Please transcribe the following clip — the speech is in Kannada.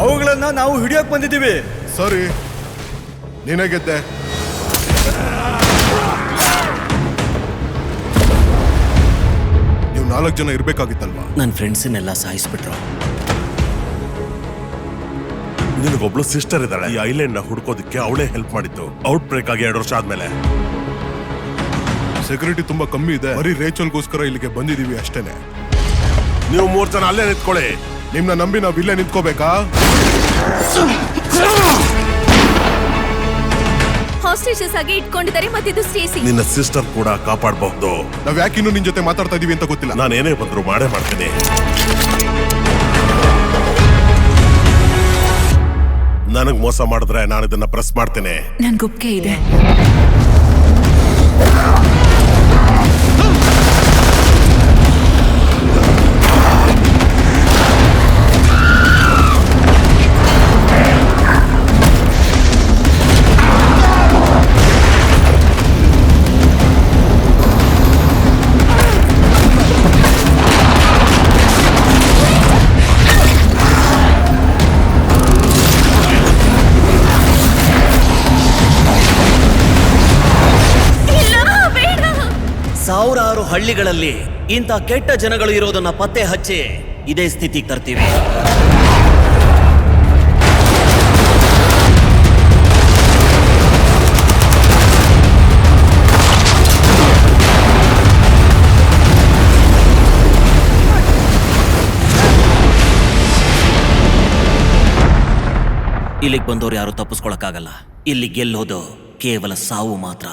ಗುಂಡುಗಳನ್ನ ನಾವು ಹಿಡಿಯೋಕ್ ಬಂದಿದ್ದೀವಿ. ಸರಿ. ನೀನೇ ಗೆದ್ದೆ ನೀವು ನಾಲ್ಕು ಜನ ಇರ್ಬೇಕಾಗಿತ್ತಲ್ವಾ? ನನ್ನ ಫ್ರೆಂಡ್ಸನ್ನೆಲ್ಲ ಸಾಯಿಸ್ಬಿಟ್ರು. ನಿನಗೊಬ್ಳು ಸಿಸ್ಟರ್ ಇದ್ದಾಳೆ. ಈ ಐಲ್ಯಾಂಡ್ನ ಹುಡ್ಕೋದಕ್ಕೆ ಅವಳೇ ಹೆಲ್ಪ್ ಮಾಡಿದ್ದು. ಔಟ್ ಬ್ರೇಕ್ ಆಗಿ ಎರಡು ವರ್ಷ ಆದ್ಮೇಲೆ. ಸೆಕ್ಯೂರಿಟಿ ತುಂಬಾ ಕಮ್ಮಿ ಇದೆ. ಬರೀ ರೇಚಲ್ಗೋಸ್ಕರ ಇಲ್ಲಿಗೆ ಬಂದಿದೀವಿ ಅಷ್ಟೇನೆ. ನೀವು ಮೂರ್ ಜನ ಅಲ್ಲೇ ನಿಂತ್ಕೊಳ್ಳಿ. ನಿಮ್ನ ನಂಬಿ ನಾವು ಇಲ್ಲೇ ನಿಂತ್ಕೋಬೇಕಾ? ಹಾಸ್ಟೇಜಸ್ ಆಗಿ ಇಟ್ಕೊಂಡಿದ್ದಾರೆ ಇದು ಸ್ಟೇಸಿ ನಿನ್ನ ಸಿಸ್ಟರ್ ಕೂಡ ಕಾಪಾಡಬಹುದು. ನಾವ್ ಇನ್ನು ನಿನ್ ಜೊತೆ ಮಾತಾಡ್ತಾ ಇದೀವಿ ಅಂತ ಗೊತ್ತಿಲ್ಲ. ನಾನು ಏನೇ ಬಂದ್ರು ಮಾಡೇ ಮಾಡ್ತೀನಿ. ನನಗ್ ಮೋಸ ಮಾಡಿದ್ರೆ ನಾನು ಇದನ್ನ ಪ್ರೆಸ್ ಮಾಡ್ತೇನೆ. ನನ್ಗೊಪ್ಕೆ ಇದೆ. ಸಾವಿರಾರು ಹಳ್ಳಿಗಳಲ್ಲಿ ಇಂಥ ಕೆಟ್ಟ ಜನಗಳು ಇರೋದನ್ನ ಪತ್ತೆ ಹಚ್ಚಿ ಇದೇ ಸ್ಥಿತಿಗೆ ತರ್ತೀವಿ. ಇಲ್ಲಿಗೆ ಬಂದವರು ಯಾರು ತಪ್ಪಿಸ್ಕೊಳಕ್ಕಾಗಲ್ಲ. ಇಲ್ಲಿ ಗೆಲ್ಲೋದು ಕೇವಲ ಸಾವು ಮಾತ್ರ.